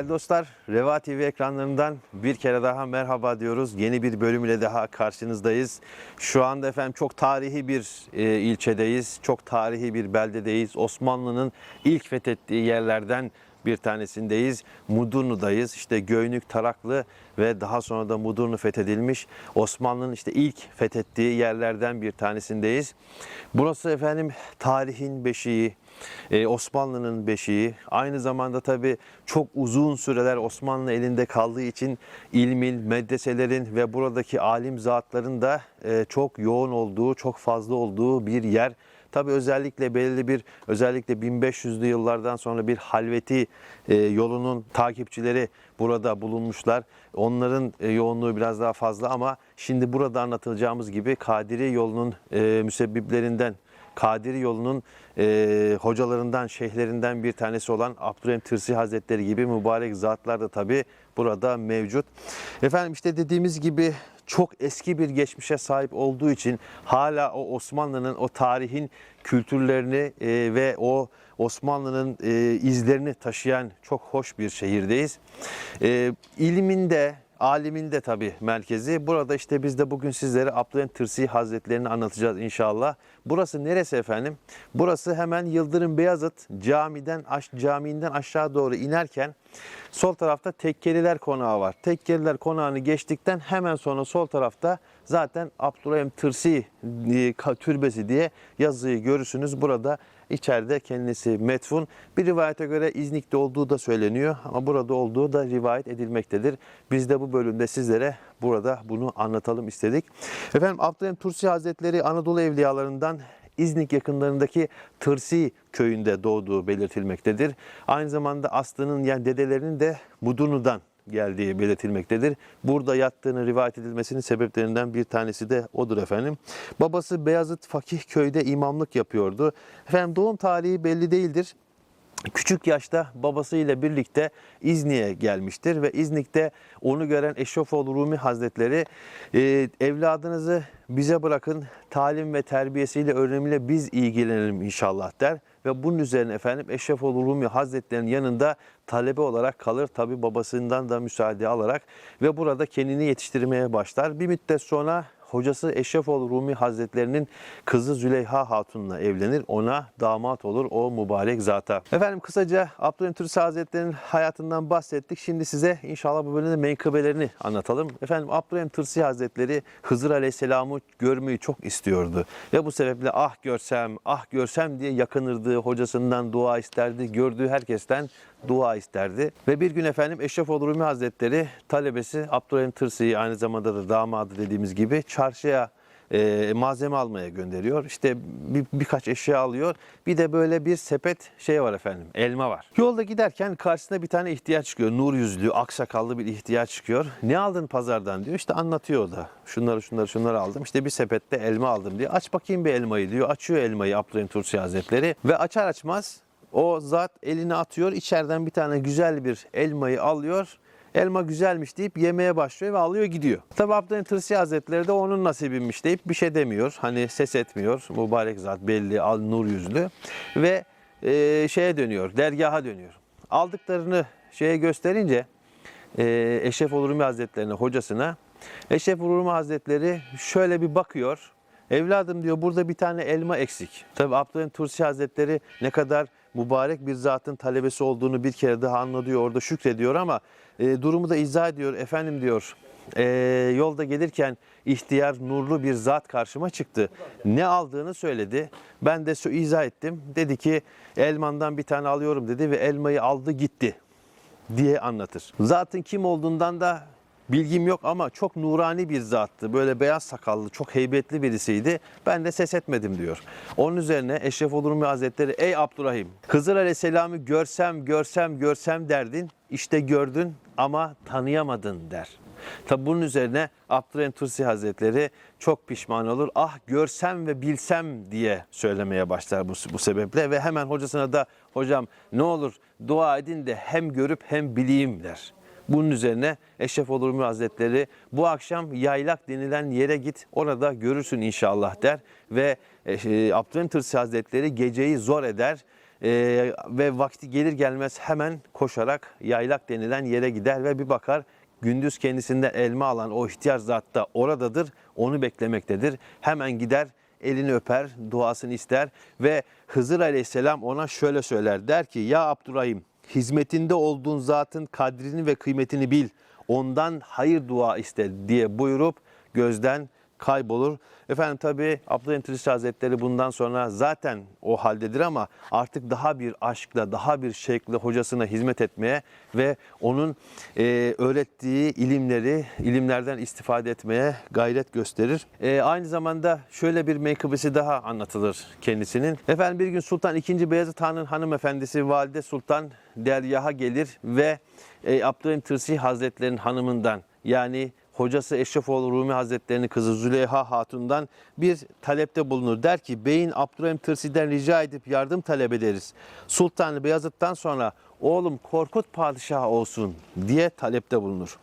Değerli dostlar, Reva TV ekranlarından bir kere daha merhaba diyoruz. Yeni bir bölüm ile daha karşınızdayız. Şu anda efendim çok tarihi bir e, ilçedeyiz. Çok tarihi bir beldedeyiz. Osmanlı'nın ilk fethettiği yerlerden bir tanesindeyiz. Mudurnu'dayız. İşte Göynük, Taraklı ve daha sonra da Mudurnu fethedilmiş. Osmanlı'nın işte ilk fethettiği yerlerden bir tanesindeyiz. Burası efendim tarihin beşiği, ee, Osmanlı'nın beşiği. Aynı zamanda tabii çok uzun süreler Osmanlı elinde kaldığı için ilmin, medreselerin ve buradaki alim zatların da e, çok yoğun olduğu, çok fazla olduğu bir yer. Tabii özellikle belirli bir özellikle 1500'lü yıllardan sonra bir halveti e, yolunun takipçileri burada bulunmuşlar. Onların e, yoğunluğu biraz daha fazla ama şimdi burada anlatılacağımız gibi Kadiri yolunun e, müsebbiplerinden Kadiri yolunun e, hocalarından, şeyhlerinden bir tanesi olan Abdurrahim Tırsi Hazretleri gibi mübarek zatlar da tabi burada mevcut. Efendim işte dediğimiz gibi çok eski bir geçmişe sahip olduğu için hala o Osmanlı'nın o tarihin kültürlerini e, ve o Osmanlı'nın e, izlerini taşıyan çok hoş bir şehirdeyiz. E, ilminde, aliminde tabi merkezi. Burada işte biz de bugün sizlere Abdülhamid Tırsi Hazretlerini anlatacağız inşallah. Burası neresi efendim? Burası hemen Yıldırım Beyazıt camiden camiinden aşağı doğru inerken sol tarafta Tekkeliler Konağı var. Tekkeliler Konağı'nı geçtikten hemen sonra sol tarafta zaten Abdülhamid Tırsi e, türbesi diye yazıyı görürsünüz. Burada içeride kendisi metfun. Bir rivayete göre İznik'te olduğu da söyleniyor ama burada olduğu da rivayet edilmektedir. Biz de bu bölümde sizlere burada bunu anlatalım istedik. Efendim Abdülhamid Tursi Hazretleri Anadolu evliyalarından İznik yakınlarındaki Tırsi köyünde doğduğu belirtilmektedir. Aynı zamanda Aslı'nın yani dedelerinin de Mudurnu'dan geldiği belirtilmektedir. Burada yattığını rivayet edilmesinin sebeplerinden bir tanesi de odur efendim. Babası Beyazıt Fakih köyde imamlık yapıyordu. Efendim doğum tarihi belli değildir. Küçük yaşta babasıyla birlikte İznik'e gelmiştir ve İznik'te onu gören Eşrefoğlu Rumi Hazretleri e, evladınızı bize bırakın talim ve terbiyesiyle öğrenimiyle biz ilgilenelim inşallah der ve bunun üzerine efendim Eşrefoğlu Rumi Hazretleri'nin yanında talebe olarak kalır tabi babasından da müsaade alarak ve burada kendini yetiştirmeye başlar. Bir müddet sonra hocası Eşrefoğlu Rumi Hazretlerinin kızı Züleyha Hatun'la evlenir. Ona damat olur o mübarek zata. Efendim kısaca Abdülhamid Tırsi Hazretleri'nin hayatından bahsettik. Şimdi size inşallah bu bölümde menkıbelerini anlatalım. Efendim Abdülhamid Tırsi Hazretleri Hızır Aleyhisselam'ı görmeyi çok istiyordu. Ve bu sebeple ah görsem, ah görsem diye yakınırdı. Hocasından dua isterdi. Gördüğü herkesten dua isterdi. Ve bir gün efendim Eşrefoğlu Rumi Hazretleri talebesi Abdülhamid Tırsi'yi aynı zamanda da damadı dediğimiz gibi çarşıya e, malzeme almaya gönderiyor. İşte bir, birkaç eşya alıyor. Bir de böyle bir sepet şey var efendim. Elma var. Yolda giderken karşısına bir tane ihtiyaç çıkıyor. Nur yüzlü, aksakallı bir ihtiyaç çıkıyor. Ne aldın pazardan diyor. İşte anlatıyor da. Şunları şunları şunları aldım. İşte bir sepette elma aldım diyor. Aç bakayım bir elmayı diyor. Açıyor elmayı Abdülhamid Tursi Hazretleri. Ve açar açmaz o zat elini atıyor. içeriden bir tane güzel bir elmayı alıyor. Elma güzelmiş deyip yemeye başlıyor ve alıyor gidiyor. Tabi Abdülhamid Tırsi Hazretleri de onun nasibiymiş deyip bir şey demiyor. Hani ses etmiyor. Mübarek zat belli, al nur yüzlü. Ve e, şeye dönüyor, dergaha dönüyor. Aldıklarını şeye gösterince e, Eşref Rumi Hazretlerine, hocasına Eşref Rumi Hazretleri şöyle bir bakıyor. Evladım diyor burada bir tane elma eksik. Tabi Abdülhamid Tursi Hazretleri ne kadar mübarek bir zatın talebesi olduğunu bir kere daha anlatıyor orada şükrediyor ama e, durumu da izah ediyor. Efendim diyor e, yolda gelirken ihtiyar nurlu bir zat karşıma çıktı. Ne aldığını söyledi. Ben de izah ettim. Dedi ki elmandan bir tane alıyorum dedi ve elmayı aldı gitti diye anlatır. Zatın kim olduğundan da bilgim yok ama çok nurani bir zattı. Böyle beyaz sakallı, çok heybetli birisiydi. Ben de ses etmedim diyor. Onun üzerine Eşref Rumi Hazretleri ey Abdurrahim Hızır Aleyhisselam'ı görsem görsem görsem derdin. İşte gördün ama tanıyamadın der. Tabi bunun üzerine Abdurrahim Tursi Hazretleri çok pişman olur. Ah görsem ve bilsem diye söylemeye başlar bu, bu sebeple ve hemen hocasına da hocam ne olur dua edin de hem görüp hem bileyim der. Bunun üzerine Eşref Olur Hazretleri bu akşam yaylak denilen yere git orada görürsün inşallah der ve e, Abdülhamid Tırsi Hazretleri geceyi zor eder e, ve vakti gelir gelmez hemen koşarak yaylak denilen yere gider ve bir bakar gündüz kendisinden elma alan o ihtiyar zat da oradadır, onu beklemektedir. Hemen gider, elini öper, duasını ister ve Hızır Aleyhisselam ona şöyle söyler. Der ki ya Abdurrahim hizmetinde olduğun zatın kadrini ve kıymetini bil. Ondan hayır dua iste diye buyurup gözden kaybolur. Efendim tabi Abdülhamit Hazretleri bundan sonra zaten o haldedir ama artık daha bir aşkla, daha bir şevkle hocasına hizmet etmeye ve onun e, öğrettiği ilimleri, ilimlerden istifade etmeye gayret gösterir. E, aynı zamanda şöyle bir menkıbesi daha anlatılır kendisinin. Efendim bir gün Sultan II. Beyazıt Han'ın hanımefendisi Valide Sultan dergaha gelir ve e, Abdülhamit Tirsi Hazretleri'nin hanımından yani hocası Eşrefoğlu Rumi Hazretleri'nin kızı Züleyha Hatun'dan bir talepte bulunur. Der ki beyin Abdurrahim Tırsi'den rica edip yardım talep ederiz. Sultan Beyazıt'tan sonra oğlum Korkut padişah olsun diye talepte bulunur.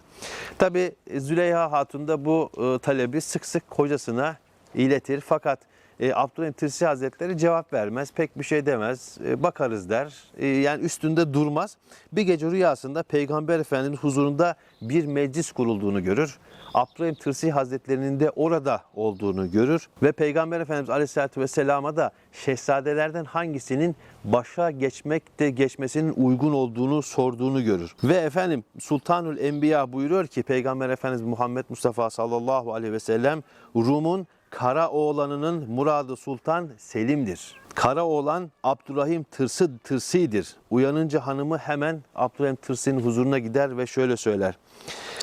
Tabi Züleyha Hatun da bu e, talebi sık sık kocasına iletir. Fakat e, Abdurrahim Tirsi Hazretleri cevap vermez, pek bir şey demez, e, bakarız der. E, yani üstünde durmaz. Bir gece rüyasında Peygamber Efendimiz huzurunda bir meclis kurulduğunu görür. Abdurrahim Tirsi Hazretlerinin de orada olduğunu görür ve Peygamber Efendimiz Aleyhisselatü Vesselam'a da şehzadelerden hangisinin başa geçmekte geçmesinin uygun olduğunu sorduğunu görür. Ve efendim Sultanül Enbiya buyuruyor ki Peygamber Efendimiz Muhammed Mustafa sallallahu aleyhi ve sellem Rum'un Kara oğlanının muradı Sultan Selim'dir. Kara oğlan Abdurrahim Tırsı Tırsi'dir. Uyanınca hanımı hemen Abdurrahim Tırsi'nin huzuruna gider ve şöyle söyler.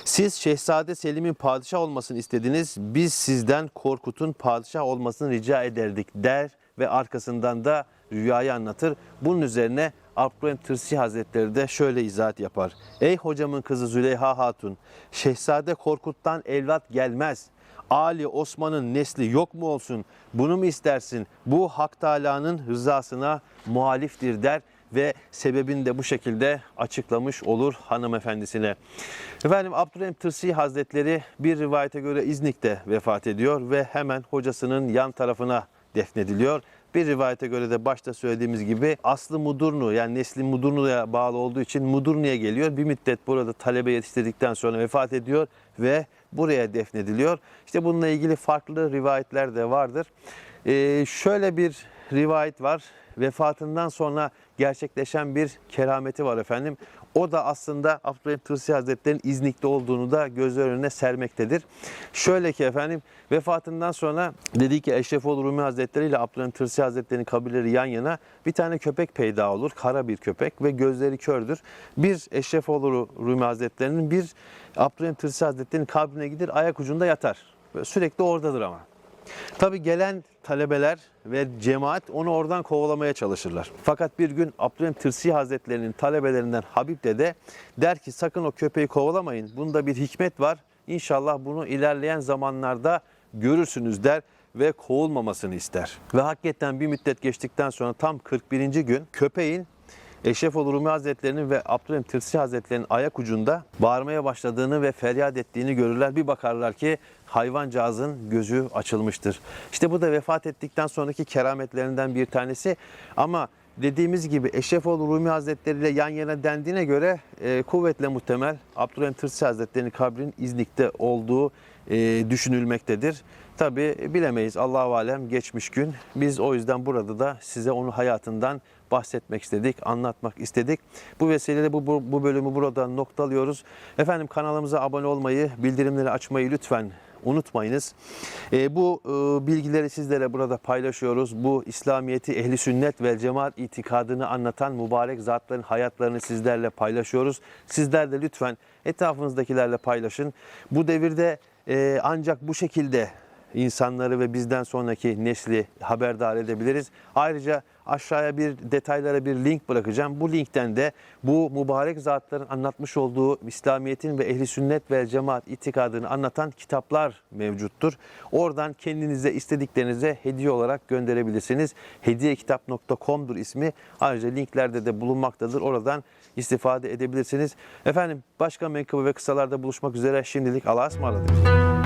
Siz Şehzade Selim'in padişah olmasını istediniz. Biz sizden Korkut'un padişah olmasını rica ederdik der ve arkasından da rüyayı anlatır. Bunun üzerine Abdurrahim Tırsi Hazretleri de şöyle izahat yapar. Ey hocamın kızı Züleyha Hatun, Şehzade Korkut'tan evlat gelmez. Ali Osman'ın nesli yok mu olsun? Bunu mu istersin? Bu Hak Teala'nın rızasına muhaliftir der ve sebebini de bu şekilde açıklamış olur hanımefendisine. Efendim Abdurrahim Tırsi Hazretleri bir rivayete göre İznik'te vefat ediyor ve hemen hocasının yan tarafına defnediliyor. Bir rivayete göre de başta söylediğimiz gibi aslı Mudurnu yani nesli Mudurnu'ya bağlı olduğu için Mudurnu'ya geliyor. Bir müddet burada talebe yetiştirdikten sonra vefat ediyor ve buraya defnediliyor. İşte bununla ilgili farklı rivayetler de vardır. Ee, şöyle bir rivayet var. Vefatından sonra gerçekleşen bir kerameti var efendim. O da aslında Abdülhamit Tırsi Hazretleri'nin İznik'te olduğunu da gözler önüne sermektedir. Şöyle ki efendim vefatından sonra dedi ki Eşrefoğlu Rumi Hazretleri ile Abdülhamit Tırsi Hazretleri'nin kabirleri yan yana bir tane köpek peyda olur. Kara bir köpek ve gözleri kördür. Bir Eşrefoğlu Rumi Hazretleri'nin bir Abdülhamit Tırsi Hazretleri'nin kabrine gider ayak ucunda yatar. Sürekli oradadır ama. Tabi gelen talebeler ve cemaat onu oradan kovalamaya çalışırlar. Fakat bir gün Abdülhamit Tırsi Hazretleri'nin talebelerinden Habib Dede der ki sakın o köpeği kovalamayın. Bunda bir hikmet var. İnşallah bunu ilerleyen zamanlarda görürsünüz der ve kovulmamasını ister. Ve hakikaten bir müddet geçtikten sonra tam 41. gün köpeğin Eşrefoğlu Rumi Hazretleri'nin ve Abdülhamit Tırsi Hazretleri'nin ayak ucunda bağırmaya başladığını ve feryat ettiğini görürler. Bir bakarlar ki hayvancağızın gözü açılmıştır. İşte bu da vefat ettikten sonraki kerametlerinden bir tanesi. Ama dediğimiz gibi Eşrefoğlu Rumi Hazretleri ile yan yana dendiğine göre e, kuvvetle muhtemel Abdülhamit Tırsi Hazretleri'nin kabrinin İznik'te olduğu e, düşünülmektedir. Tabi bilemeyiz Allah-u Alem geçmiş gün. Biz o yüzden burada da size onun hayatından bahsetmek istedik, anlatmak istedik. Bu vesileyle bu, bu, bu bölümü burada noktalıyoruz. Efendim kanalımıza abone olmayı, bildirimleri açmayı lütfen unutmayınız. E, bu e, bilgileri sizlere burada paylaşıyoruz. Bu İslamiyeti, ehli sünnet ve cemaat itikadını anlatan mübarek zatların hayatlarını sizlerle paylaşıyoruz. Sizler de lütfen etrafınızdakilerle paylaşın. Bu devirde e, ancak bu şekilde insanları ve bizden sonraki nesli haberdar edebiliriz. Ayrıca aşağıya bir detaylara bir link bırakacağım. Bu linkten de bu mübarek zatların anlatmış olduğu İslamiyet'in ve ehli sünnet ve cemaat itikadını anlatan kitaplar mevcuttur. Oradan kendinize istediklerinize hediye olarak gönderebilirsiniz. Hediyekitap.com'dur ismi. Ayrıca linklerde de bulunmaktadır. Oradan istifade edebilirsiniz. Efendim başka menkıbe ve kısalarda buluşmak üzere. Şimdilik Allah'a ısmarladık.